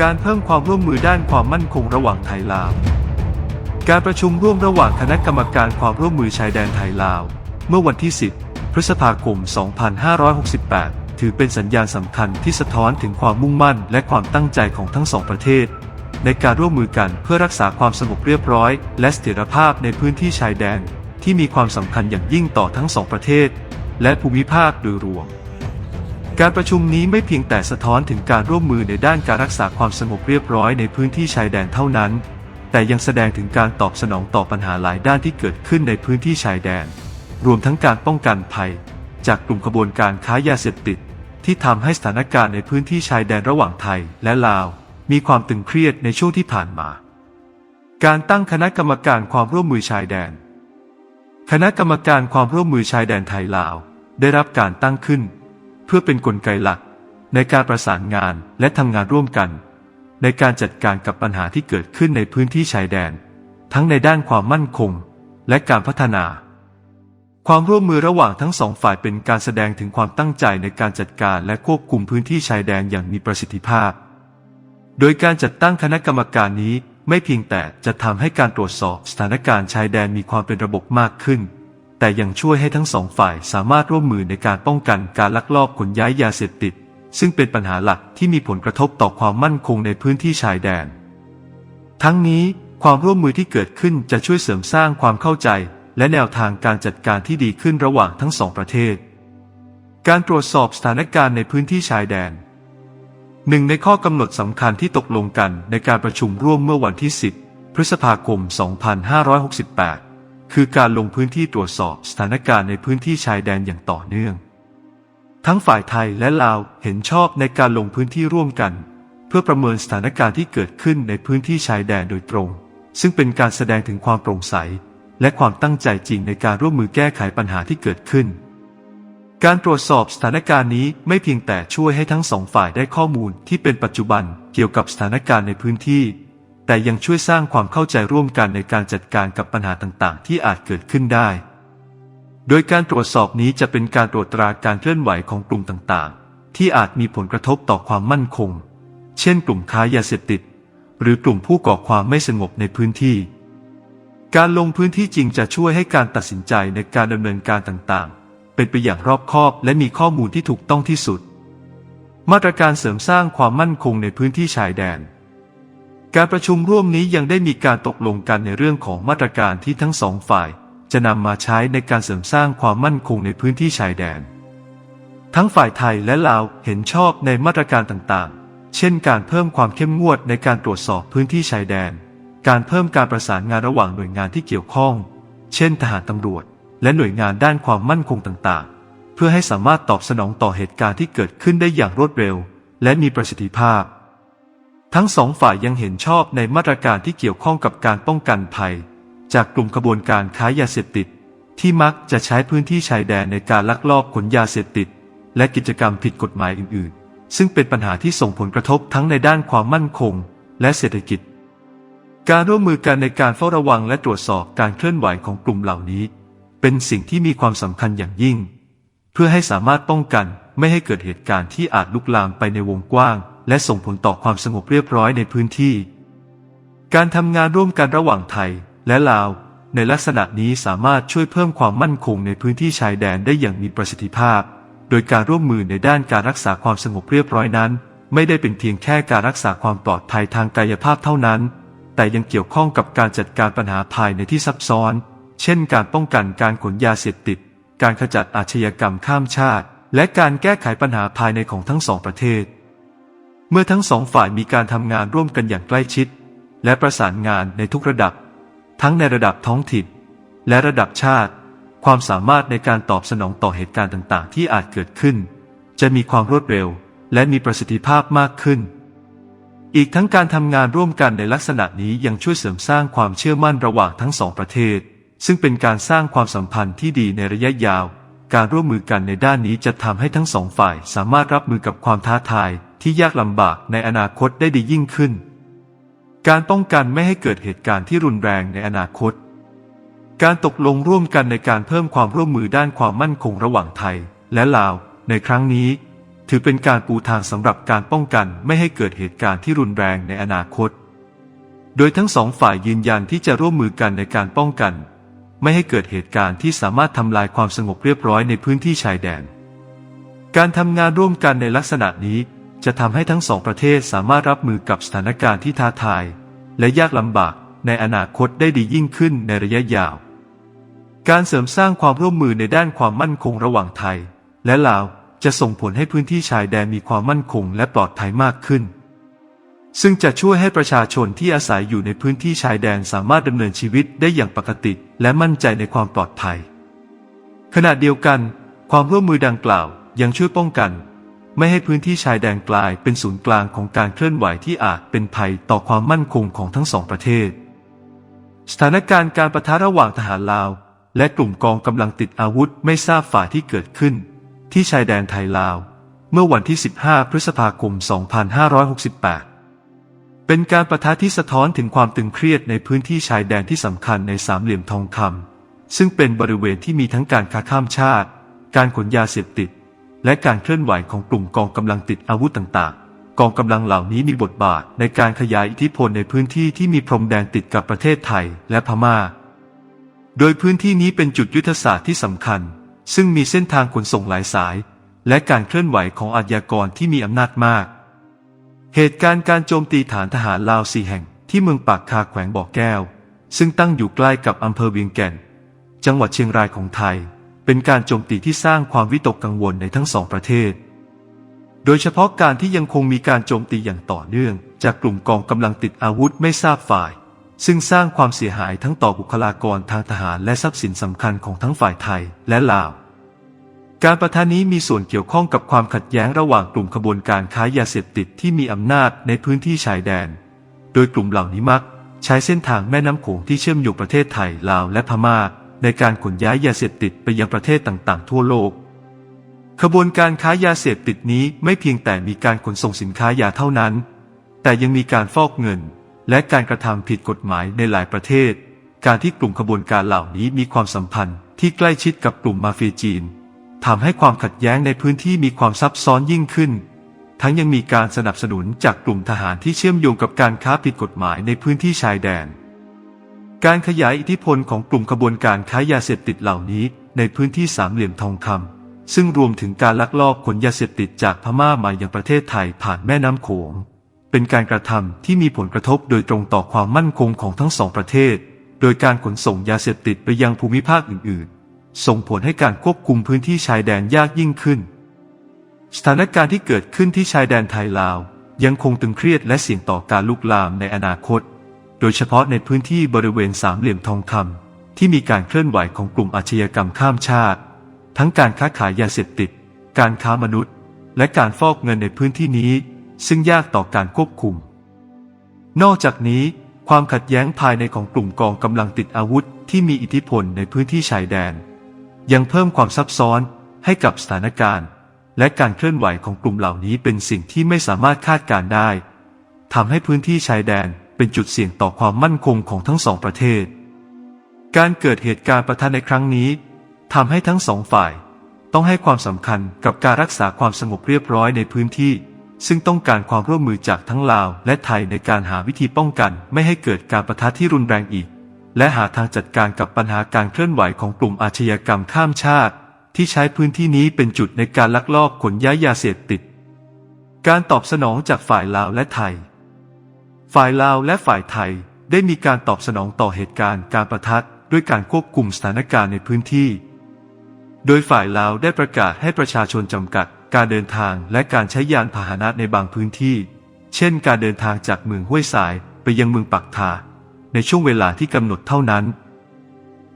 การเพิ่มความร่วมมือด้านความมั่นคงระหว่างไทยลาว การประชุมร่วมระหว่างคณะกรรมการความร่วมมือชายแดนไทยลาว เมื่อวันที่ 10 พฤษภาคม 2568 ถือเป็นสัญญาณสำคัญที่สะท้อนถึงความมุ่งมั่นและความตั้งใจของทั้งสองประเทศ ในการร่วมมือกันเพื่อรักษาความสงบเรียบร้อย และเสถียรภาพในพื้นที่ชายแดน ที่มีความสำคัญอย่างยิ่งต่อทั้งสองประเทศ และภูมิภาคโดยรวม การประชุมนี้ไม่เพียงแต่สะท้อนถึงการร่วมมือในด้านการรักษาความสงบเรียบร้อยในพื้นที่ชายแดนเท่านั้น แต่ยังแสดงถึงการตอบสนองต่อปัญหาหลายด้านที่เกิดขึ้นในพื้นที่ชายแดน รวมทั้งการป้องกันภัย จากกลุ่มขบวนการค้ายาเสพติด ที่ทำให้สถานการณ์ในพื้นที่ชายแดนระหว่างไทยและลาว มีความตึงเครียดในช่วงที่ผ่านมา การตั้งคณะกรรมการความร่วมมือชายแดน คณะกรรมการความร่วมมือชายแดนไทยลาวได้รับการตั้งขึ้น เพื่อเป็นนกลไกหลัก ในการประสานงานและทำงานร่วมกัน ในการจัดการกับปัญหาที่เกิดขึ้นในพื้นที่ชายแดน ทั้งในด้านความมั่นคง และการพัฒนา ความร่วมมือระหว่างทั้งสองฝ่ายเป็นการแสดงถึงความตั้งใจในการจัดการและควบคุมพื้นที่ชายแดนอย่างมีประสิทธิภาพ โดยการจัดตั้งคณะกรรมการนี้ไม่เพียงแต่จะทำให้การตรวจสอบสถานการณ์ชายแดนมีความเป็นระบบมากขึ้น แต่ยังช่วยให้ทั้งสองฝ่ายสามารถร่วมมือในการป้องกันการลักลอบขนย้ายยาเสพติด ซึ่งเป็นปัญหาหลักที่มีผลกระทบต่อความมั่นคงในพื้นที่ชายแดน ทั้งนี้ความร่วมมือที่เกิดขึ้นจะช่วยเสริมสร้างความเข้าใจ และแนวทางการจัดการที่ดีขึ้นระหว่างทั้งสองประเทศ การตรวจสอบสถานการณ์ในพื้นที่ชายแดนหนึ่งในข้อกำหนดสำคัญที่ตกลงกันในการประชุมร่วมเมื่อวันที่ 10 พฤษภาคม 2568 คือการลงพื้นที่ตรวจสอบสถานการณ์ในพื้นที่ชายแดนอย่างต่อเนื่อง ทั้งฝ่ายไทยและลาวเห็นชอบในการลงพื้นที่ร่วมกัน เพื่อประเมินสถานการณ์ที่เกิดขึ้นในพื้นที่ชายแดนโดยตรง ซึ่งเป็นการแสดงถึงความโปร่งใส และความตั้งใจจริงในการร่วมมือแก้ไขปัญหาที่เกิดขึ้น การตรวจสอบสถานการณ์นี้ไม่เพียงแต่ช่วยให้ทั้งสองฝ่ายได้ข้อมูลที่เป็นปัจจุบันเกี่ยวกับสถานการณ์ในพื้นที่ แต่ยังช่วยสร้างความเข้าใจร่วมกันในการจัดการกับปัญหาต่างๆ ที่อาจเกิดขึ้นได้ โดยการตรวจสอบนี้จะเป็นการตรวจตราการเคลื่อนไหวของกลุ่มต่างๆ ที่อาจมีผลกระทบต่อความมั่นคง เช่น กลุ่มค้ายาเสพติด หรือกลุ่มผู้ก่อความไม่สงบในพื้นที่ การลงพื้นที่จริงจะช่วยให้การตัดสินใจในการดำเนินการต่างๆ เป็นไปอย่างรอบคอบและมีข้อมูลที่ถูกต้องที่สุด มาตรการเสริมสร้างความมั่นคงในพื้นที่ชายแดน การประชุมร่วมนี้ยังได้มีการตกลงกันในเรื่องของมาตรการที่ทั้งสองฝ่าย จะนำมาใช้ในการเสริมสร้างความมั่นคงในพื้นที่ชายแดน ทั้งฝ่ายไทยและลาวเห็นชอบในมาตรการต่างๆ เช่นการเพิ่มความเข้มงวดในการตรวจสอบพื้นที่ชายแดน การเพิ่มการประสานงานระหว่างหน่วยงานที่เกี่ยวข้อง เช่น ทหารตำรวจ และหน่วยงานด้านความมั่นคงต่างๆ เพื่อให้สามารถตอบสนองต่อเหตุการณ์ที่เกิดขึ้นได้อย่างรวดเร็ว และมีประสิทธิภาพ ทั้งสองฝ่ายยังเห็นชอบในมาตรการที่เกี่ยวข้องกับการป้องกันภัย จากกลุ่มขบวนการค้ายาเสพติด ที่มักจะใช้พื้นที่ชายแดนในการลักลอบขนยาเสพติด และกิจกรรมผิดกฎหมายอื่น ๆ ซึ่งเป็นปัญหาที่ส่งผลกระทบทั้งในด้านความมั่นคง และเศรษฐกิจ การร่วมมือกันในการเฝ้าระวังและตรวจสอบการเคลื่อนไหวของกลุ่มเหล่านี้ เป็นสิ่งที่มีความสำคัญอย่างยิ่ง เพื่อให้สามารถป้องกันไม่ให้เกิดเหตุการณ์ที่อาจลุกลามไปในวงกว้าง และส่งผลต่อความสงบเรียบร้อยในพื้นที่ การทำงานร่วมกันระหว่างไทยและลาว ในลักษณะนี้สามารถช่วยเพิ่มความมั่นคงในพื้นที่ชายแดนได้อย่างมีประสิทธิภาพ โดยการร่วมมือในด้านการรักษาความสงบเรียบร้อยนั้น ไม่ได้เป็นเพียงแค่การรักษาความปลอดภัยทางกายภาพเท่านั้น แต่ยังเกี่ยวข้องกับการจัดการปัญหาภายในที่ซับซ้อน เช่น การป้องกันการขนยาเสพติด การขจัดอาชญากรรมข้ามชาติ และการแก้ไขปัญหาภายในของทั้งสองประเทศ เมื่อทั้งสองฝ่ายมีการทำงานร่วมกันอย่างใกล้ชิด และประสานงานในทุกระดับ ทั้งในระดับท้องถิ่น และระดับชาติ ความสามารถในการตอบสนองต่อเหตุการณ์ต่างๆ ที่อาจเกิดขึ้น จะมีความรวดเร็ว และมีประสิทธิภาพมากขึ้น อีกทั้งการทำงานร่วมกันในลักษณะนี้ยังช่วยเสริมสร้างความเชื่อมั่นระหว่างทั้งสองประเทศ ซึ่งเป็นการสร้างความสัมพันธ์ที่ดีในระยะยาว การร่วมมือกันในด้านนี้จะทำให้ทั้งสองฝ่ายสามารถรับมือกับความท้าทาย ที่ยากลำบากในอนาคตได้ดียิ่งขึ้น การป้องกันไม่ให้เกิดเหตุการณ์ที่รุนแรงในอนาคต การตกลงร่วมกันในการเพิ่มความร่วมมือด้านความมั่นคงระหว่างไทย และลาว ในครั้งนี้ ถือเป็นการปูทางสำหรับการป้องกันไม่ให้เกิดเหตุการณ์ที่รุนแรงในอนาคต โดยทั้งสองฝ่ายยืนยันที่จะร่วมมือกันในการป้องกัน ไม่ให้เกิดเหตุการณ์ที่สามารถทำลายความสงบเรียบร้อยในพื้นที่ชายแดนการทำงานร่วมกันในลักษณะนี้ จะทำให้ทั้งสองประเทศสามารถรับมือกับสถานการณ์ที่ท้าทาย และยากลำบากในอนาคตได้ดียิ่งขึ้นในระยะยาว การเสริมสร้างความร่วมมือในด้านความมั่นคงระหว่างไทย และลาวจะส่งผลให้พื้นที่ชายแดนมีความมั่นคงและปลอดภัยมากขึ้น ซึ่งจะช่วยให้ประชาชนที่อาศัยอยู่ในพื้นที่ชายแดนสามารถดำเนินชีวิตได้อย่างปกติ และมั่นใจในความปลอดภัย ขณะเดียวกัน ความร่วมมือดังกล่าวยังช่วยป้องกัน ไม่ให้พื้นที่ชายแดนกลายเป็นศูนย์กลางของการเคลื่อนไหวที่อาจเป็นภัยต่อความมั่นคงของทั้งสองประเทศ สถานการณ์การประทะระหว่างทหารลาว และกลุ่มกองกำลังติดอาวุธไม่ทราบฝ่ายที่เกิดขึ้น ที่ชายแดนไทยลาว เมื่อวันที่ 15 พฤษภาคม 2568เป็นการประทะที่สะท้อนถึงความตึงเครียดในพื้นที่ชายแดนที่สำคัญในสามเหลี่ยมทองคำซึ่งเป็นบริเวณที่มีทั้งการค้าข้ามชาติ การขนยาเสพติด และการเคลื่อนไหวของกลุ่มกองกำลังติดอาวุธต่างๆ กองกำลังเหล่านี้มีบทบาทในการขยายอิทธิพลในพื้นที่ที่มีพรมแดนติดกับประเทศไทยและพม่า โดยพื้นที่นี้เป็นจุดยุทธศาสตร์ที่สำคัญ ซึ่งมีเส้นทางขนส่งหลายสาย และการเคลื่อนไหวของอาชญากรที่มีอำนาจมาก เหตุการณ์การโจมตีฐานทหารลาวสี่แห่งที่เมืองปากคาแขวงบ่อแก้ว ซึ่งตั้งอยู่ใกล้กับอำเภอเวียงแก่น จังหวัดเชียงรายของไทย เป็นการโจมตีที่สร้างความวิตกกังวลในทั้งสองประเทศ โดยเฉพาะการที่ยังคงมีการโจมตีอย่างต่อเนื่อง จากกลุ่มกองกำลังติดอาวุธไม่ทราบฝ่าย ซึ่งสร้างความเสียหายทั้งต่อบุคลากรทางทหารและทรัพย์สินสำคัญของทั้งฝ่ายไทยและลาว การประทะนี้มีส่วนเกี่ยวข้องกับความขัดแย้งระหว่างกลุ่มขบวนการค้ายาเสพติดที่มีอำนาจในพื้นที่ชายแดน โดยกลุ่มเหล่านี้มัก ใช้เส้นทางแม่น้ำโขงที่เชื่อมโยงประเทศไทยลาวและพม่า ในการขนย้ายยาเสพติดไปยังประเทศต่างๆ ทั่วโลก ขบวนการค้ายาเสพติดนี้ไม่เพียงแต่มีการขนส่งสินค้ายาเท่านั้น แต่ยังมีการฟอกเงิน และการกระทำผิดกฎหมายในหลายประเทศ การที่กลุ่มขบวนการเหล่านี้มีความสัมพันธ์ที่ใกล้ชิดกับกลุ่มมาเฟียจีนทำให้ความขัดแย้งในพื้นที่มีความซับซ้อนยิ่งขึ้น ทั้งยังมีการสนับสนุนจากกลุ่มทหารที่เชื่อมโยงกับการค้าผิดกฎหมายในพื้นที่ชายแดน การขยายอิทธิพลของกลุ่มขบวนการค้ายาเสพติดเหล่านี้ในพื้นที่สามเหลี่ยมทองคำซึ่งรวมถึงการลักลอบขนยาเสพติดจากพม่ามายังประเทศไทยผ่านแม่น้ำโขง เป็นการกระทำที่มีผลกระทบโดยตรงต่อความมั่นคงของทั้งสองประเทศ โดยการขนส่งยาเสพติดไปยังภูมิภาคอื่น ๆ ส่งผลให้การควบคุมพื้นที่ชายแดนยากยิ่งขึ้น สถานการณ์ที่เกิดขึ้นที่ชายแดนไทยลาว ยังคงตึงเครียดและเสี่ยงต่อการลุกลามในอนาคต โดยเฉพาะในพื้นที่บริเวณสามเหลี่ยมทองคำที่มีการเคลื่อนไหวของกลุ่มอาชญากรรมข้ามชาติ ทั้งการค้าขายยาเสพติด การค้ามนุษย์ และการฟอกเงินในพื้นที่นี้ ซึ่งยากต่อการควบคุม นอกจากนี้ ความขัดแย้งภายในของกลุ่มกองกำลังติดอาวุธที่มีอิทธิพลในพื้นที่ชายแดน ยังเพิ่มความซับซ้อนให้กับสถานการณ์ และการเคลื่อนไหวของกลุ่มเหล่านี้เป็นสิ่งที่ไม่สามารถคาดการได้ทำให้พื้นที่ชายแดน เป็นจุดเสี่ยงต่อความมั่นคงของทั้งสองประเทศ การเกิดเหตุการณ์ประทะในครั้งนี้ทำให้ทั้งสองฝ่าย ต้องให้ความสำคัญกับการรักษาความสงบเรียบร้อยในพื้นที่ ซึ่งต้องการความร่วมมือจากทั้งลาวและไทยในการหาวิธีป้องกัน ไม่ให้เกิดการประทะที่รุนแรงอีก และหาทางจัดการกับปัญหาการเคลื่อนไหวของกลุ่มอาชญากรรมข้ามชาติ ที่ใช้พื้นที่นี้เป็นจุดในการลักลอบขนย้ายยาเสพติด การตอบสนองจากฝ่ายลาวและไทย ฝ่ายลาวและฝ่ายไทยได้มีการตอบสนองต่อเหตุการณ์การประทะด้วยการควบคุมสถานการณ์ในพื้นที่ โดยฝ่ายลาวได้ประกาศให้ประชาชนจำกัดการเดินทางและการใช้ยานพาหนะในบางพื้นที่ เช่น การเดินทางจากเมืองห้วยสายไปยังเมืองปักทา ในช่วงเวลาที่กำหนดเท่านั้น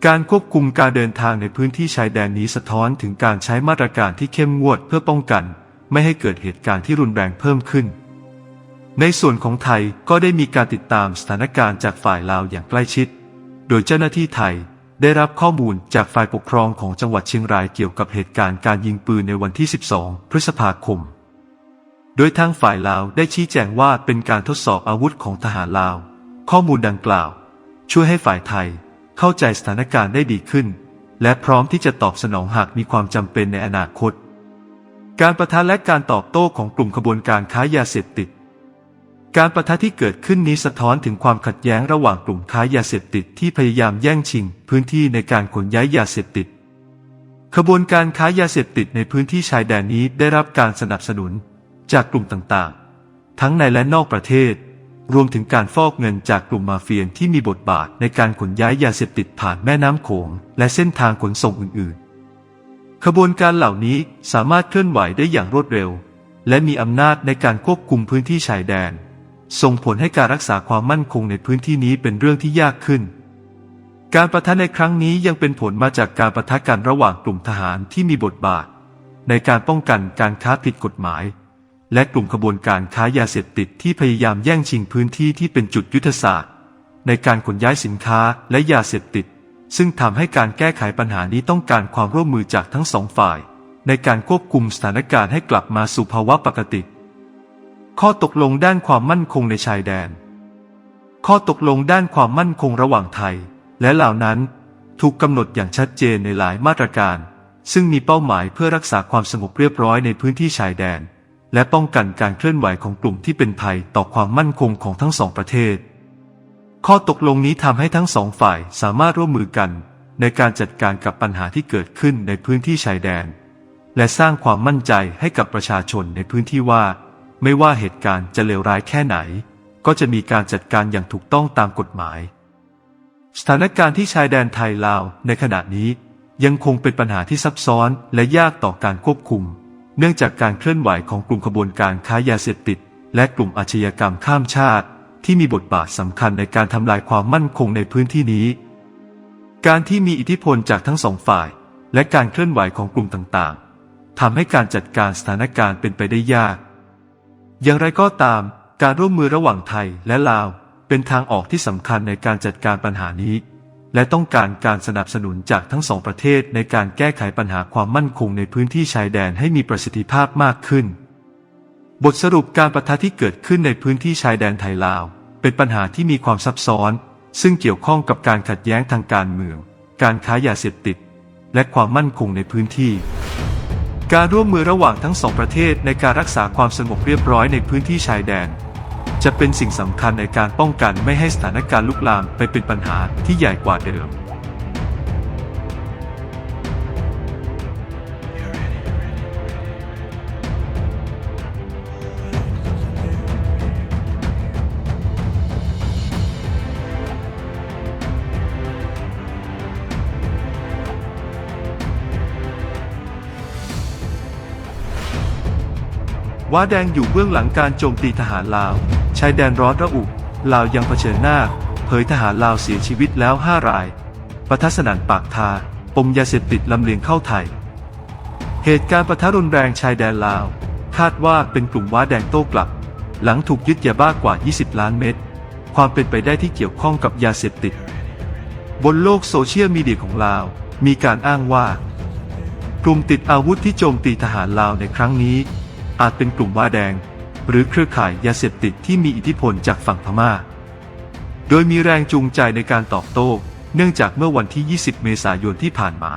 การควบคุมการเดินทางในพื้นที่ชายแดนนี้สะท้อนถึงการใช้มาตรการที่เข้มงวดเพื่อป้องกัน ไม่ให้เกิดเหตุการณ์ที่รุนแรงเพิ่มขึ้น ในส่วนของไทยก็ได้มีการติดตามสถานการณ์จากฝ่ายลาวอย่างใกล้ชิด โดยเจ้าหน้าที่ไทยได้รับข้อมูลจากฝ่ายปกครองของจังหวัดเชียงรายเกี่ยวกับเหตุการณ์การยิงปืนในวันที่ 12 พฤษภาคม โดยทางฝ่ายลาวได้ชี้แจงว่าเป็นการทดสอบอาวุธของทหารลาว ข้อมูลดังกล่าว ช่วยให้ฝ่ายไทยเข้าใจสถานการณ์ได้ดีขึ้น และพร้อมที่จะตอบสนองหากมีความจำเป็นในอนาคต การประทะและการตอบโต้ของกลุ่มขบวนการค้ายาเสพติด การประทะที่เกิดขึ้นนี้สะท้อนถึงความขัดแย้งระหว่างกลุ่มค้ายาเสพติดที่พยายามแย่งชิง พื้นที่ในการขนย้ายยาเสพติด ขบวนการค้ายาเสพติดในพื้นที่ชายแดนนี้ได้รับการสนับสนุน จากกลุ่มต่างๆ ทั้งในและนอกประเทศ รวมถึงการฟอกเงินจากกลุ่มมาเฟียที่มีบทบาทในการขนย้ายยาเสพติดผ่านแม่น้ำโขงและเส้นทางขนส่งอื่นๆ ขบวนการเหล่านี้สามารถเคลื่อนไหวได้อย่างรวดเร็ว และมีอำนาจในการควบคุมพื้นที่ชายแดน ส่งผลให้การรักษาความมั่นคงในพื้นที่นี้เป็นเรื่องที่ยากขึ้น การประทะในครั้งนี้ยังเป็นผลมาจากการประทะกันระหว่างกลุ่มทหารที่มีบทบาท ในการป้องกันการค้าผิดกฎหมาย และกลุ่มขบวนการค้ายาเสพติดที่พยายามแย่งชิงพื้นที่ที่เป็นจุดยุทธศาสตร์ ในการขนย้ายสินค้าและยาเสพติด ซึ่งทำให้การแก้ไขปัญหานี้ต้องการความร่วมมือจากทั้งสองฝ่าย ในการควบคุมสถานการณ์ให้กลับมาสู่ภาวะปกติ ข้อตกลงด้านความมั่นคงในชายแดน ข้อตกลงด้านความมั่นคงระหว่างไทย และเหล่านั้นถูกกำหนดอย่างชัดเจนในหลายมาตรการ ซึ่งมีเป้าหมายเพื่อรักษาความสงบเรียบร้อยในพื้นที่ชายแดน และป้องกันการเคลื่อนไหวของกลุ่มที่เป็นภัยต่อความมั่นคงของทั้งสองประเทศ ข้อตกลงนี้ทำให้ทั้งสองฝ่ายสามารถร่วมมือกัน ในการจัดการกับปัญหาที่เกิดขึ้นในพื้นที่ชายแดน และสร้างความมั่นใจให้กับประชาชนในพื้นที่ว่า ไม่ว่าเหตุการณ์จะเลวร้ายแค่ไหน ก็จะมีการจัดการอย่างถูกต้องตามกฎหมาย สถานการณ์ที่ชายแดนไทยลาวในขณะนี้ยังคงเป็นปัญหาที่ซับซ้อนและยากต่อการควบคุม เนื่องจากการเคลื่อนไหวของกลุ่มขบวนการค้ายาเสพติด และกลุ่มอาชญากรรมข้ามชาติ ที่มีบทบาทสำคัญในการทำลายความมั่นคงในพื้นที่นี้ การที่มีอิทธิพลจากทั้งสองฝ่าย และการเคลื่อนไหวของกลุ่มต่างๆทำให้การจัดการสถานการณ์เป็นไปได้ยาก อย่างไรก็ตาม การร่วมมือระหว่างไทยและลาว เป็นทางออกที่สำคัญในการจัดการปัญหานี้ และต้องการการสนับสนุนจากทั้งสองประเทศในการแก้ไขปัญหาความมั่นคงในพื้นที่ชายแดนให้มีประสิทธิภาพมากขึ้น บทสรุปการประทะที่เกิดขึ้นในพื้นที่ชายแดนไทยลาว เป็นปัญหาที่มีความซับซ้อน ซึ่งเกี่ยวข้องกับการขัดแย้งทางการเมือง การค้ายาเสพติด และความมั่นคงในพื้นที่ การร่วมมือระหว่างทั้งสองประเทศในการรักษาความสงบเรียบร้อยในพื้นที่ชายแดน จะเป็นสิ่งสำคัญในการป้องกันไม่ให้สถานการณ์ลุกลามไปเป็นปัญหาที่ใหญ่กว่าเดิม ว้าแดงอยู่เบื้องหลังการโจมตีทหารลาว ชายแดนร้อนระอุ ลาวยังเผชิญหน้า เผยทหารลาวเสียชีวิตแล้วห้าราย ปะทะสนันปากทา ปมยาเสพติดลำเลียงเข้าไทย เหตุการณ์ปะทะรุนแรงชายแดนลาว คาดว่าเป็นกลุ่มว้าแดงโต้กลับ หลังถูกยึดยาบ้ากว่า 20 ล้านเม็ด ความเป็นไปได้ที่เกี่ยวข้องกับยาเสพติด บนโลกโซเชียลมีเดียของลาว มีการอ้างว่า กลุ่มติดอาวุธที่โจมตีทหารลาวในครั้งนี้ อาจเป็นกลุ่มว่าแดง หรือเครือข่ายยาเสพติดที่มีอิทธิพลจากฝั่งพม่า โดยมีแรงจูงใจในการตอบโต้ เนื่องจากเมื่อวันที่ 20 เมษายนที่ผ่านมา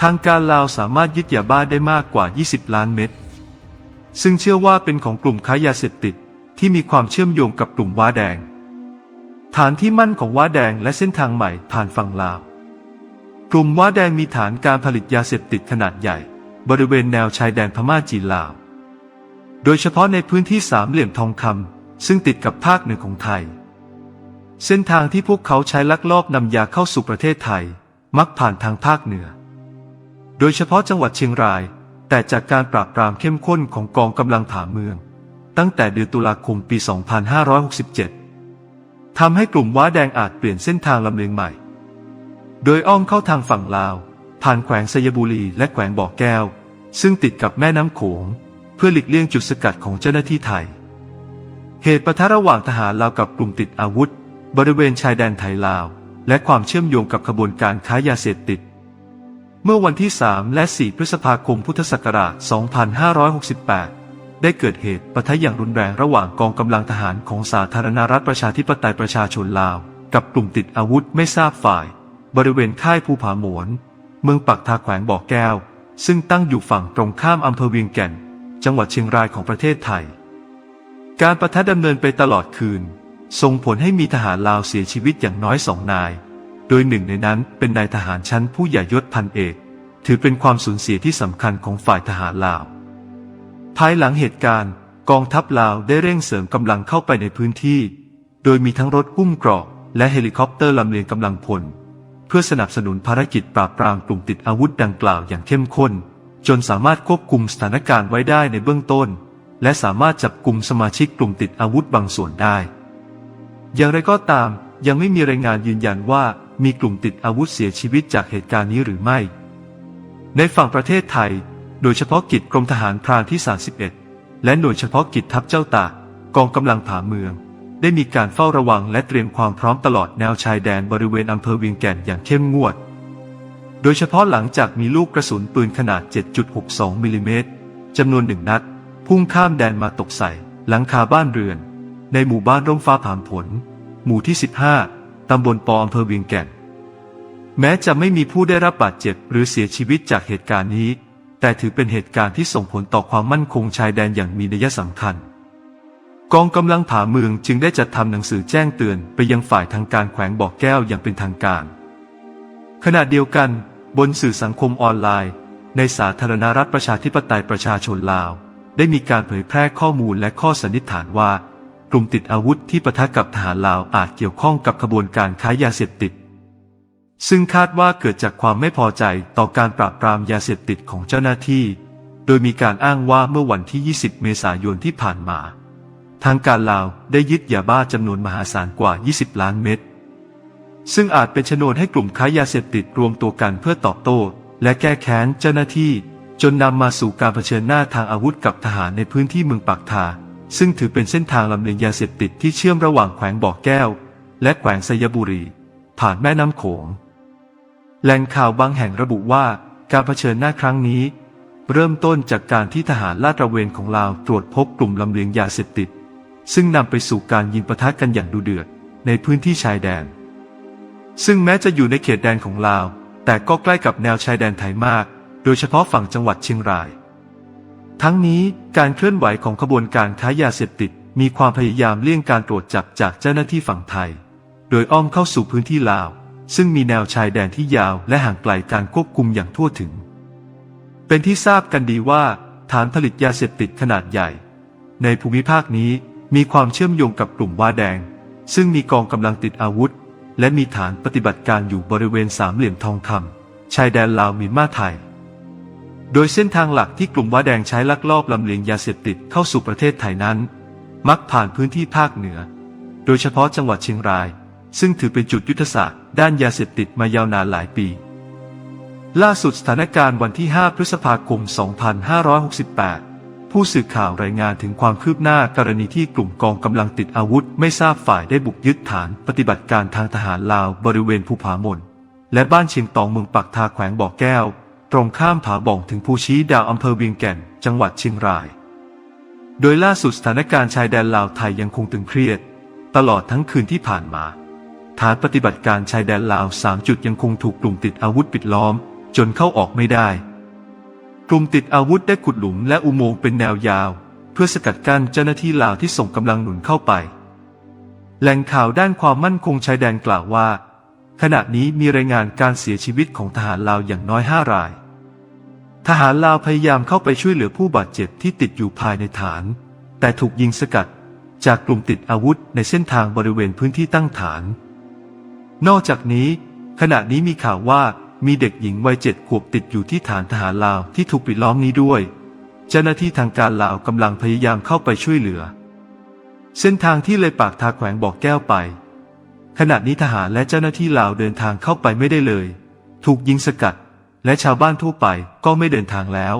ทางการลาวสามารถยึดยาบ้าได้มากกว่า 20 ล้านเม็ด ซึ่งเชื่อว่าเป็นของกลุ่มค้ายาเสพติดที่มีความเชื่อมโยงกับกลุ่มว้าแดง ฐานที่มั่นของว้าแดงและเส้นทางใหม่ผ่านฝั่งลาว กลุ่มว้าแดงมีฐานการผลิตยาเสพติดขนาดใหญ่ บริเวณแนวชายแดนพม่าจีนลาว โดยเฉพาะในพื้นที่สามเหลี่ยมทองคำซึ่งติดกับภาคเหนือของไทย เส้นทางที่พวกเขาใช้ลักลอบนำยาเข้าสู่ประเทศไทย มักผ่านทางภาคเหนือ โดยเฉพาะจังหวัดเชียงราย แต่จากการปราบปรามเข้มข้นของกองกำลังผ่าเมือง ตั้งแต่เดือนตุลาคมปี 2567ทำให้กลุ่มว้าแดงอาจเปลี่ยนเส้นทางลำเลียงใหม่ โดยอ้อมเข้าทางฝั่งลาว ผ่านแขวงสยบุรีและแขวงบ่อแก้ว ซึ่งติดกับแม่น้ำโขง เพื่อหลีกเลี่ยงจุดสกัดของเจ้าหน้าที่ไทย เหตุปะทะระหว่างทหารลาวกับกลุ่มติดอาวุธ บริเวณชายแดนไทยลาว และความเชื่อมโยงกับขบวนการค้ายาเสพติด เมื่อวันที่ 3 และ 4 พฤษภาคมพุทธศักราช 2568ได้เกิดเหตุปะทะอย่างรุนแรงระหว่างกองกำลังทหารของสาธารณรัฐประชาธิปไตยประชาชนลาว กับกลุ่มติดอาวุธไม่ทราบฝ่าย บริเวณค่ายภูผาหมวน เมืองปักทาแขวงบ่อแก้ว ซึ่งตั้งอยู่ฝั่งตรงข้ามอำเภอเวียงแก่น จังหวัดเชียงรายของประเทศไทย การประทะดำเนินไปตลอดคืน ส่งผลให้มีทหารลาวเสียชีวิตอย่างน้อยสองนาย โดยหนึ่งในนั้นเป็นนายทหารชั้นผู้ใหญ่ยศพันเอก ถือเป็นความสูญเสียที่สำคัญของฝ่ายทหารลาว ภายหลังเหตุการณ์ กองทัพลาวได้เร่งเสริมกำลังเข้าไปในพื้นที่ โดยมีทั้งรถหุ้มเกราะและเฮลิคอปเตอร์ลำเลียงกำลังพล เพื่อสนับสนุนภารกิจปราบปรามกลุ่มติดอาวุธดังกล่าวอย่างเข้มข้น จนสามารถควบคุมสถานการณ์ไว้ได้ในเบื้องต้น และสามารถจับกลุ่มสมาชิกกลุ่มติดอาวุธบางส่วนได้ อย่างไรก็ตาม ยังไม่มีรายงานยืนยันว่ามีกลุ่มติดอาวุธเสียชีวิตจากเหตุการณ์นี้หรือไม่ ในฝั่งประเทศไทย โดยเฉพาะกิจกรมทหารพรานที่ 31 และหน่วยเฉพาะกิจทัพเจ้าตากกองกำลังผาเมือง ได้มีการเฝ้าระวังและเตรียมความพร้อมตลอดแนวชายแดนบริเวณอำเภอเวียงแก่นอย่างเข้มงวด โดยเฉพาะหลังจากมีลูกกระสุนปืนขนาด 7.62 มิลลิเมตรจำนวนหนึ่งนัด พุ่งข้ามแดนมาตกใส่ หลังคาบ้านเรือน ในหมู่บ้านร่มฟ้าผามผล หมู่ที่ 15 ตำบลปออำเภอเวียงแก่น แม้จะไม่มีผู้ได้รับบาดเจ็บหรือเสียชีวิตจากเหตุการณ์นี้ แต่ถือเป็นเหตุการณ์ที่ส่งผลต่อความมั่นคงชายแดนอย่างมีนัยสำคัญ กองกำลังผาเมืองจึงได้จัดทำหนังสือแจ้งเตือนไปยังฝ่ายทางการแขวงบอกแก้วอย่างเป็นทางการ ขณะเดียวกันบนสื่อสังคมออนไลน์ ในสาธารณรัฐประชาธิปไตยประชาชนลาว ได้มีการเผยแพร่ข้อมูลและข้อสันนิษฐานว่า กลุ่มติดอาวุธที่ปะทะกับทหารลาวอาจเกี่ยวข้องกับขบวนการค้ายาเสพติด ซึ่งคาดว่าเกิดจากความไม่พอใจต่อการปราบปรามยาเสพติดของเจ้าหน้าที่ โดยมีการอ้างว่าเมื่อวันที่ 20 เมษายนที่ผ่านมา ทางการลาวได้ยึดยาบ้าจำนวนมหาศาลกว่า 20 ล้านเม็ด ซึ่งอาจเป็นชนวนให้กลุ่มค้ายาเสพติดรวมตัวกันเพื่อตอบโต้ และแก้แค้นเจ้าหน้าที่ จนนำมาสู่การเผชิญหน้าทางอาวุธกับทหารในพื้นที่เมืองปากทา ซึ่งถือเป็นเส้นทางลำเลียงยาเสพติดที่เชื่อมระหว่างแขวงบ่อแก้ว และแขวงไซยบุรี ผ่านแม่น้ำโขง แหล่งข่าวบางแห่งระบุว่าการเผชิญหน้าครั้งนี้ เริ่มต้นจากการที่ทหารลาดตระเวนของลาวตรวจพบกลุ่มลำเลียงยาเสพติด ซึ่งนำไปสู่การยิงปะทะกันอย่างดุเดือดในพื้นที่ชายแดน ซึ่งแม้จะอยู่ในเขตแดนของลาว แต่ก็ใกล้กับแนวชายแดนไทยมาก โดยเฉพาะฝั่งจังหวัดเชียงราย ทั้งนี้การเคลื่อนไหวของขบวนการค้ายาเสพติดมีความพยายามเลี่ยงการตรวจจับจากเจ้าหน้าที่ฝั่งไทย โดยอ้อมเข้าสู่พื้นที่ลาว ซึ่งมีแนวชายแดนที่ยาวและห่างไกลการควบคุมอย่างทั่วถึง เป็นที่ทราบกันดีว่าฐานผลิตยาเสพติดขนาดใหญ่ ในภูมิภาคนี้ มีความเชื่อมโยงกับกลุ่มว่าแดง ซึ่งมีกองกำลังติดอาวุธ และมีฐานปฏิบัติการอยู่บริเวณสามเหลี่ยมทองคำชายแดนลาวมีมาไทย โดยเส้นทางหลักที่กลุ่มว่าแดงใช้ลักลอบลำเลียงยาเสพติดเข้าสู่ประเทศไทยนั้น มักผ่านพื้นที่ภาคเหนือ โดยเฉพาะจังหวัดเชียงราย ซึ่งถือเป็นจุดยุทธศาสตร์ด้านยาเสพติดมายาวนานหลายปี ล่าสุดสถานการณ์วันที่ 5 พฤษภาคม 2568 ผู้สื่อข่าวรายงานถึงความคืบหน้ากรณีที่กลุ่มกองกำลังติดอาวุธ ไม่ทราบฝ่ายได้บุกยึดฐานปฏิบัติการทางทหารลาวบริเวณภูผามนและบ้านเชียงตองเมืองปักทาแขวงบ่อแก้ว ตรงข้ามผาบ่องถึงภูชี้ดาวอำเภอเวียงแก่น จังหวัดเชียงราย โดยล่าสุดสถานการณ์ชายแดนลาวไทยยังคงตึงเครียด ตลอดทั้งคืนที่ผ่านมา ฐานปฏิบัติการชายแดนลาวสามจุดยังคงถูกกลุ่มติดอาวุธปิดล้อม จนเข้าออกไม่ได้ กลุ่มติดอาวุธได้ขุดหลุมและอุโมงค์เป็นแนวยาว เพื่อสกัดกั้นเจ้าหน้าที่ลาวที่ส่งกำลังหนุนเข้าไป แหล่งข่าวด้านความมั่นคงชายแดนกล่าวว่า ขณะนี้มีรายงานการเสียชีวิตของทหารลาวอย่างน้อยห้าราย ทหารลาวพยายามเข้าไปช่วยเหลือผู้บาดเจ็บที่ติดอยู่ภายในฐาน แต่ถูกยิงสกัดจากกลุ่มติดอาวุธในเส้นทางบริเวณพื้นที่ตั้งฐาน นอกจากนี้ ขณะนี้มีข่าวว่า มีเด็กหญิงวัยเจ็ดขวบติดอยู่ที่ฐานทหารลาวที่ถูกปิดล้อมนี้ด้วย เจ้าหน้าที่ทางการลาวกำลังพยายามเข้าไปช่วยเหลือ เส้นทางที่เลยปากทาแขวงบอกแก้วไป ขณะนี้ทหารและเจ้าหน้าที่ลาวเดินทางเข้าไปไม่ได้เลย ถูกยิงสกัด และชาวบ้านทั่วไปก็ไม่เดินทางแล้ว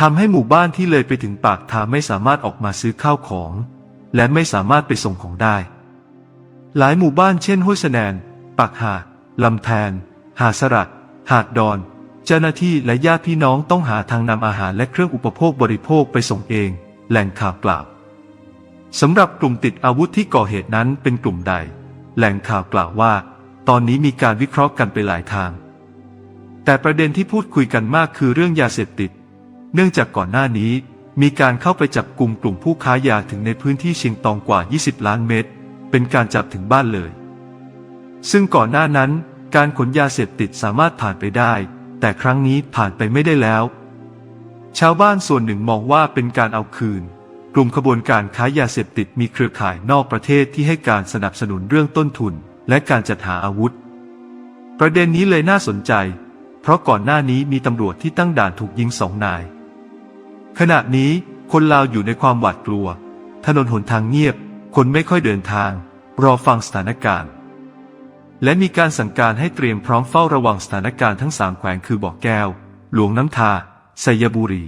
ทำให้หมู่บ้านที่เลยไปถึงปากทางไม่สามารถออกมาซื้อข้าวของ และไม่สามารถไปส่งของได้ หลายหมู่บ้านเช่นห้วยแสนน ปากหาดลำแพน หาดสรัดหาดดอน เจ้าหน้าที่และญาติพี่น้องต้องหาทางนำอาหารและเครื่องอุปโภคบริโภคไปส่งเอง แหล่งข่าวกล่าวสำหรับกลุ่มติดอาวุธที่ก่อเหตุนั้นเป็นกลุ่มใด แหล่งข่าวกล่าวว่า ตอนนี้มีการวิเคราะห์กันไปหลายทาง แต่ประเด็นที่พูดคุยกันมากคือเรื่องยาเสพติด เนื่องจากก่อนหน้านี้ มีการเข้าไปจับกลุ่มกลุ่มผู้ค้ายาถึงในพื้นที่เชียงตองกว่า 20 ล้านเม็ดเป็นการจับถึงบ้านเลย ซึ่งก่อนหน้านั้น การขนยาเสพติดสามารถผ่านไปได้ แต่ครั้งนี้ผ่านไปไม่ได้แล้ว ชาวบ้านส่วนหนึ่งมองว่าเป็นการเอาคืน กลุ่มขบวนการค้ายาเสพติดมีเครือข่ายนอกประเทศที่ให้การสนับสนุนเรื่องต้นทุน และการจัดหาอาวุธ ประเด็นนี้เลยน่าสนใจ เพราะก่อนหน้านี้มีตำรวจที่ตั้งด่านถูกยิงสองนาย ขณะนี้คนลาวอยู่ในความหวาดกลัว ถนนหนทางเงียบ คนไม่ค่อยเดินทาง รอฟังสถานการณ์ และมีการสั่งการให้เตรียมพร้อมเฝ้าระวังสถานการณ์ทั้งสามแขวงคือบ่อแก้ว หลวงน้ำทาไซยบุรี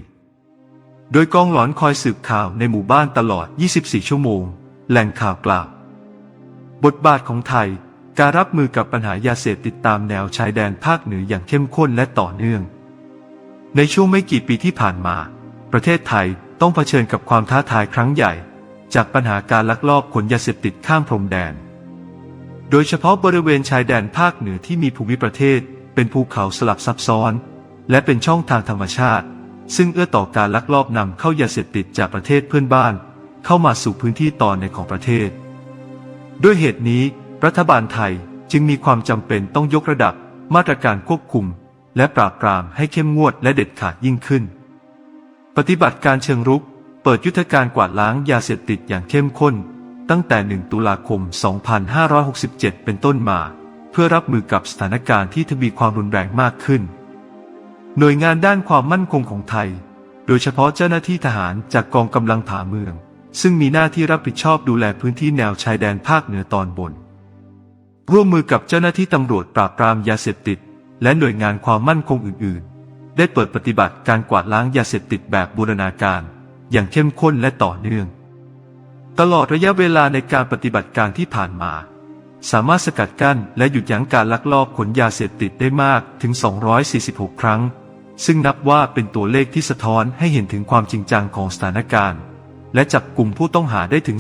โดยกองหลอนคอยสืบข่าวในหมู่บ้านตลอด 24 ชั่วโมง แหล่งข่าวกล่าว บทบาทของไทย การรับมือกับปัญหายาเสพติดตามแนวชายแดนภาคเหนืออย่างเข้มข้นและต่อเนื่อง ในช่วงไม่กี่ปีที่ผ่านมา ประเทศไทยต้องเผชิญกับความท้าทายครั้งใหญ่ จากปัญหาการลักลอบขนยาเสพติดข้ามพรมแดน โดยเฉพาะบริเวณชายแดนภาคเหนือที่มีภูมิประเทศ เป็นภูเขาสลับซับซ้อน และเป็นช่องทางธรรมชาติ ซึ่งเอื้อต่อการลักลอบนำเข้ายาเสพติดจากประเทศเพื่อนบ้าน เข้ามาสู่พื้นที่ตอนในของประเทศ ด้วยเหตุนี้ รัฐบาลไทยจึงมีความจำเป็นต้องยกระดับมาตรการควบคุม และปราบปรามให้เข้มงวดและเด็ดขาดยิ่งขึ้น ปฏิบัติการเชิงรุก เปิดยุทธการกวาดล้างยาเสพติดอย่างเข้มข้น ตั้งแต่ 1 ตุลาคม 2567 เป็นต้นมา เพื่อรับมือกับสถานการณ์ที่ทวีความรุนแรงมากขึ้น หน่วยงานด้านความมั่นคงของไทย โดยเฉพาะเจ้าหน้าที่ทหารจากกองกำลังผาเมือง ซึ่งมีหน้าที่รับผิดชอบดูแลพื้นที่แนวชายแดนภาคเหนือตอนบน ร่วมมือกับเจ้าหน้าที่ตำรวจปราบปรามยาเสพติด และหน่วยงานความมั่นคงอื่น ๆ ได้เปิดปฏิบัติการกวาดล้างยาเสพติดแบบบูรณาการ อย่างเข้มข้นและต่อเนื่อง ตลอดระยะเวลาในการปฏิบัติการที่ผ่านมา สามารถสกัดกั้นและหยุดยั้งการลักลอบขนยาเสพติดได้มากถึง 246 ครั้ง ซึ่งนับว่าเป็นตัวเลขที่สะท้อนให้เห็นถึงความจริงจังของสถานการณ์ และจับกลุ่มผู้ต้องหาได้ถึง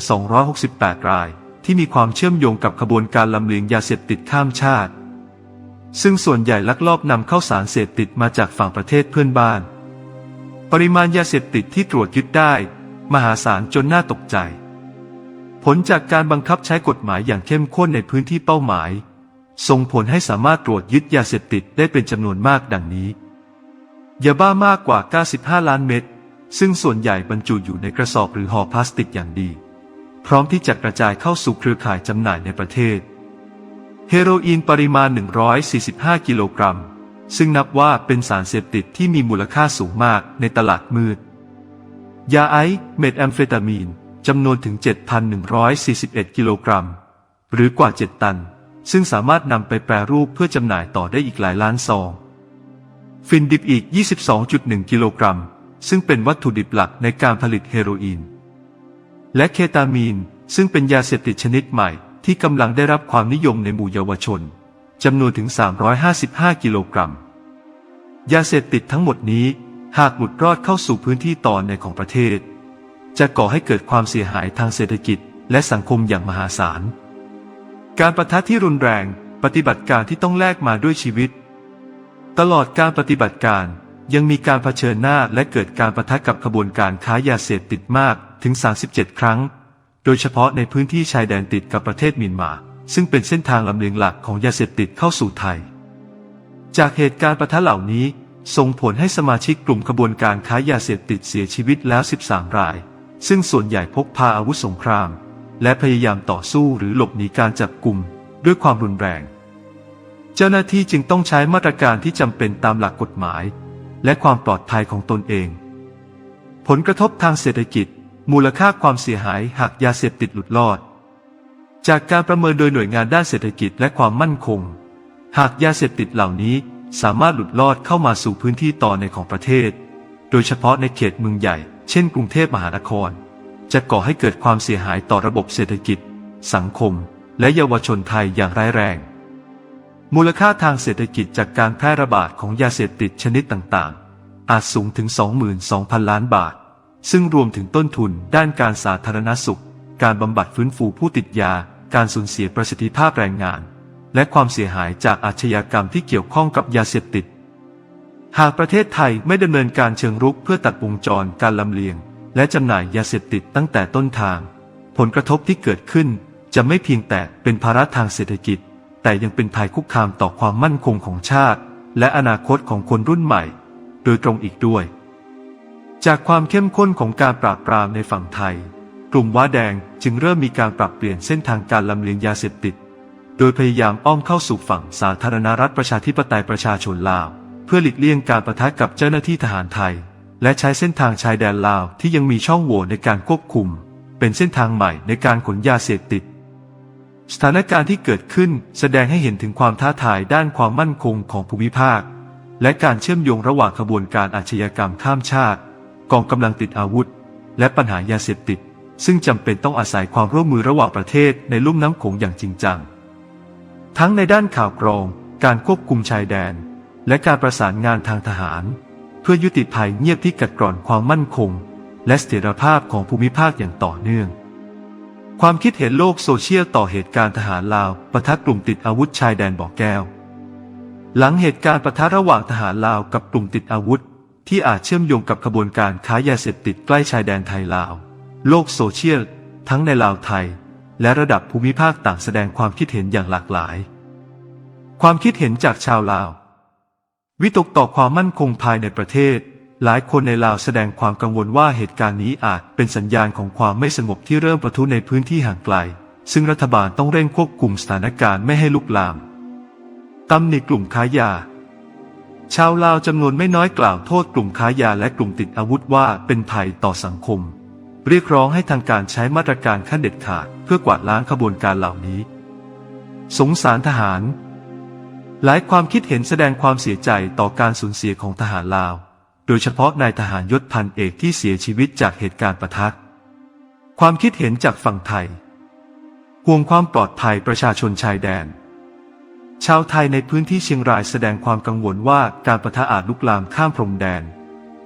268 ราย ที่มีความเชื่อมโยงกับขบวนการลำเลียงยาเสพติดข้ามชาติ ซึ่งส่วนใหญ่ลักลอบนำเข้าสารเสพติดมาจากฝั่งประเทศเพื่อนบ้าน ปริมาณยาเสพติดที่ตรวจยึดได้ มหาศาลจนน่าตกใจ ลจากการบังคับใช้กฎหมายอย่างเข้มข้นในพื้นที่เป้าหมาย ส่งผลให้สามารถตรวจยึดยาเสพติดได้เป็นจำนวนมากดังนี้ยาบ้ามากกว่า 95 ล้านเม็ด ซึ่งส่วนใหญ่บรรจุอยู่ในกระสอบหรือห่อพลาสติกอย่างดี พร้อมที่จะกระจายเข้าสู่เครือข่ายจำหน่ายในประเทศ เฮโรอีนปริมาณ 145 กิโลกรัม ซึ่งนับว่าเป็นสารเสพติดที่มีมูลค่าสูงมากในตลาดมืด ยาไอซ์เมทแอมเฟตามีน จำนวนถึง 7,141 กิโลกรัม หรือกว่า 7 ตัน ซึ่งสามารถนำไปแปรรูปเพื่อจำหน่ายต่อได้อีกหลายล้านซอง ฟินดิบอีก 22.1 กิโลกรัม ซึ่งเป็นวัตถุดิบหลักในการผลิตเฮโรอีน และเคตามีน ซึ่งเป็นยาเสพติดชนิดใหม่ที่กำลังได้รับความนิยมในหมู่เยาวชนจำนวนถึง 355 กิโลกรัม ยาเสพติดทั้งหมดนี้ หากหลุดรอดเข้าสู่พื้นที่ตอนในของประเทศ จะก่อให้เกิดความเสียหายทางเศรษฐกิจ และสังคมอย่างมหาศาล การประทะที่รุนแรง ปฏิบัติการที่ต้องแลกมาด้วยชีวิต ตลอดการปฏิบัติการยังมีการเผชิญหน้าและเกิดการประทะกับขบวนการค้ายาเสพติดมากถึง 37 ครั้ง โดยเฉพาะในพื้นที่ชายแดนติดกับประเทศมียนมา ซึ่งเป็นเส้นทางลำเลียงหลักของยาเสพติดเข้าสู่ไทย จากเหตุการณ์ประทะเหล่านี้ส่งผลให้สมาชิกกลุ่มขบวนการค้ายาเสพติดเสียชีวิตแล้ว 13 ราย ซึ่งส่วนใหญ่พกพาอาวุธสงคราม และพยายามต่อสู้หรือหลบหนีการจับกลุ่มด้วยความรุนแรง เจ้าหน้าที่จึงต้องใช้มาตรการที่จำเป็นตามหลักกฎหมาย และความปลอดภัยของตนเอง ผลกระทบทางเศรษฐกิจ มูลค่าความเสียหายหากยาเสพติดหลุดรอด จากการประเมินโดยหน่วยงานด้านเศรษฐกิจและความมั่นคง หากยาเสพติดเหล่านี้สามารถหลุดลอดเข้ามาสู่พื้นที่ต่อในของประเทศ โดยเฉพาะในเขตเมืองใหญ่ เช่นกรุงเทพมหานคร จะก่อให้เกิดความเสียหายต่อระบบเศรษฐกิจ สังคม และเยาวชนไทยอย่างร้ายแรง มูลค่าทางเศรษฐกิจจากการแพร่ระบาดของยาเสพติดชนิดต่างๆ อาจสูงถึง 22,000 ล้านบาท ซึ่งรวมถึงต้นทุนด้านการสาธารณสุข การบำบัดฟื้นฟูผู้ติดยา การสูญเสียประสิทธิภาพแรงงาน และความเสียหายจากอาชญากรรมที่เกี่ยวข้องกับยาเสพติด หากประเทศไทยไม่ดำเนินการเชิงรุกเพื่อตัดวงจรการลำเลียง และจำหน่ายยาเสพติดตั้งแต่ต้นทาง ผลกระทบที่เกิดขึ้นจะไม่เพียงแต่เป็นภาระทางเศรษฐกิจ แต่ยังเป็นภัยคุกคามต่อความมั่นคงของชาติ และอนาคตของคนรุ่นใหม่ โดยตรงอีกด้วย จากความเข้มข้นของการปราบปรามในฝั่งไทย กลุ่มว้าแดงจึงเริ่มมีการปรับเปลี่ยนเส้นทางการลำเลียงยาเสพติด โดยพยายามอ้อมเข้าสู่ฝั่งสาธารณรัฐประชาธิปไตยประชาชนลาว เพื่อหลีกเลี่ยงการประทะกับเจ้าหน้าที่ทหารไทย และใช้เส้นทางชายแดนลาวที่ยังมีช่องโหว่ในการควบคุม เป็นเส้นทางใหม่ในการขนยาเสพติด สถานการณ์ที่เกิดขึ้นแสดงให้เห็นถึงความท้าทายด้านความมั่นคงของภูมิภาค และการเชื่อมโยงระหว่างขบวนการอาชญากรรมข้ามชาติ กองกำลังติดอาวุธ และปัญหายาเสพติด ซึ่งจำเป็นต้องอาศัยความร่วมมือระหว่างประเทศในลุ่มน้ำโขงอย่างจริงจังทั้งในด้านข่าวกรอง การควบคุมชายแดน และการประสานงานทางทหาร เพื่อยุติภัยเงียบที่กัดกร่อนความมั่นคง และเสถียรภาพของภูมิภาคอย่างต่อเนื่อง ความคิดเห็นโลกโซเชียลต่อเหตุการณ์ทหารลาวปะทะกลุ่มติดอาวุธชายแดนบ่อแก้ว หลังเหตุการณ์ปะทะระหว่างทหารลาวกับกลุ่มติดอาวุธ ที่อาจเชื่อมโยงกับขบวนการค้ายาเสพติดใกล้ชายแดนไทยลาว โลกโซเชียลทั้งในลาวไทย และระดับภูมิภาคต่างแสดงความคิดเห็นอย่างหลากหลาย ความคิดเห็นจากชาวลาว วิตกต่อความมั่นคงภายในประเทศ หลายคนในลาวแสดงความกังวลว่าเหตุการณ์นี้อาจเป็นสัญญาณของความไม่สงบที่เริ่มประทุในพื้นที่ห่างไกล ซึ่งรัฐบาลต้องเร่งควบคุมสถานการณ์ไม่ให้ลุกลามตำหนิกลุ่มค้ายา ชาวลาวจำนวนไม่น้อยกล่าวโทษกลุ่มค้ายาและกลุ่มติดอาวุธว่าเป็นภัยต่อสังคม เรียกร้องให้ทางการใช้มาตรการขั้นเด็ดขาด เพื่อกวาดล้างขบวนการเหล่านี้ สงสารทหาร หลายความคิดเห็นแสดงความเสียใจต่อการสูญเสียของทหารลาว โดยเฉพาะนายทหารยศพันเอกที่เสียชีวิตจากเหตุการณ์ประทักความคิดเห็นจากฝั่งไทย ห่วงความปลอดภัยประชาชนชายแดน ชาวไทยในพื้นที่เชียงรายแสดงความกังวลว่าการประทะอาจลุกลามข้ามพรมแดน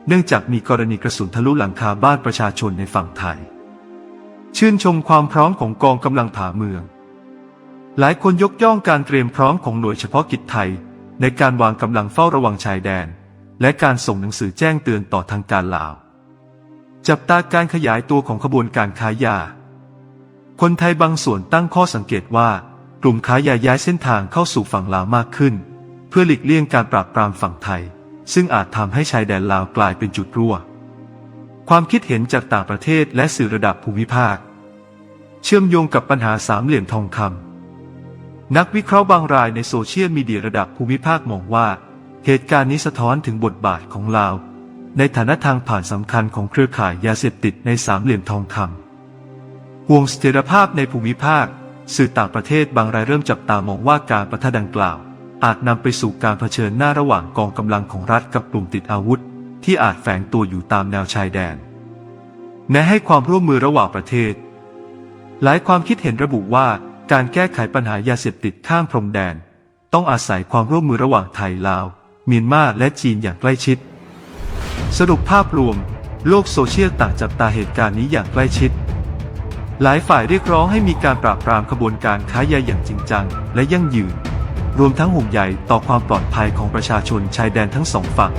เนื่องจากมีกรณีกระสุนทะลุหลังคาบ้านประชาชนในฝั่งไทย ชื่นชมความพร้อมของกองกำลังผาเมือง หลายคนยกย่องการเตรียมพร้อมของหน่วยเฉพาะกิจไทย ในการวางกำลังเฝ้าระวังชายแดน และการส่งหนังสือแจ้งเตือนต่อทางการลาว จับตาการขยายตัวของขบวนการค้ายา คนไทยบางส่วนตั้งข้อสังเกตว่ากลุ่มค้ายาย้ายเส้นทางเข้าสู่ฝั่งลาวมากขึ้น เพื่อหลีกเลี่ยงการปราบปรามฝั่งไทย ซึ่งอาจทำให้ชายแดนลาวกลายเป็นจุดรั่ว ความคิดเห็นจากต่างประเทศและสื่อระดับภูมิภาค เชื่อมโยงกับปัญหาสามเหลี่ยมทองคำ นักวิเคราะห์บางรายในโซเชียลมีเดียระดับภูมิภาคมองว่า เหตุการณ์นี้สะท้อนถึงบทบาทของลาว ในฐานะทางผ่านสำคัญของเครือข่ายยาเสพติดในสามเหลี่ยมทองคำห่วงเสถียรภาพในภูมิภาค สื่อต่างประเทศบางรายเริ่มจับตามองว่าการประทะดังกล่าว อาจนำไปสู่การเผชิญหน้าระหว่างกองกำลังของรัฐกับกลุ่มติดอาวุธ ที่อาจแฝงตัวอยู่ตามแนวชายแดนแนะให้ความร่วมมือระหว่างประเทศ หลายความคิดเห็นระบุว่า การแก้ไขปัญหายาเสพติดข้ามพรมแดน ต้องอาศัยความร่วมมือระหว่างไทยลาวเมียนมาและจีนอย่างใกล้ชิด สรุปภาพรวม โลกโซเชียลต่างจับตาเหตุการณ์นี้อย่างใกล้ชิด หลายฝ่ายเรียกร้องให้มีการปราบปรามขบวนการค้ายาอย่างจริงจัง และยั่งยืน รวมทั้งห่วงใยต่อความปลอดภัยของประชาชนชายแดนทั้งสองฝั่ง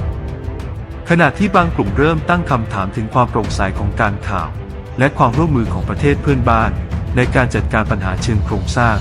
ขณะที่บางกลุ่มเริ่มตั้งคำถามถึงความโปร่งใสของการข่าว และความร่วมมือของประเทศเพื่อนบ้าน ในการจัดการปัญหาเชิงโครงสร้าง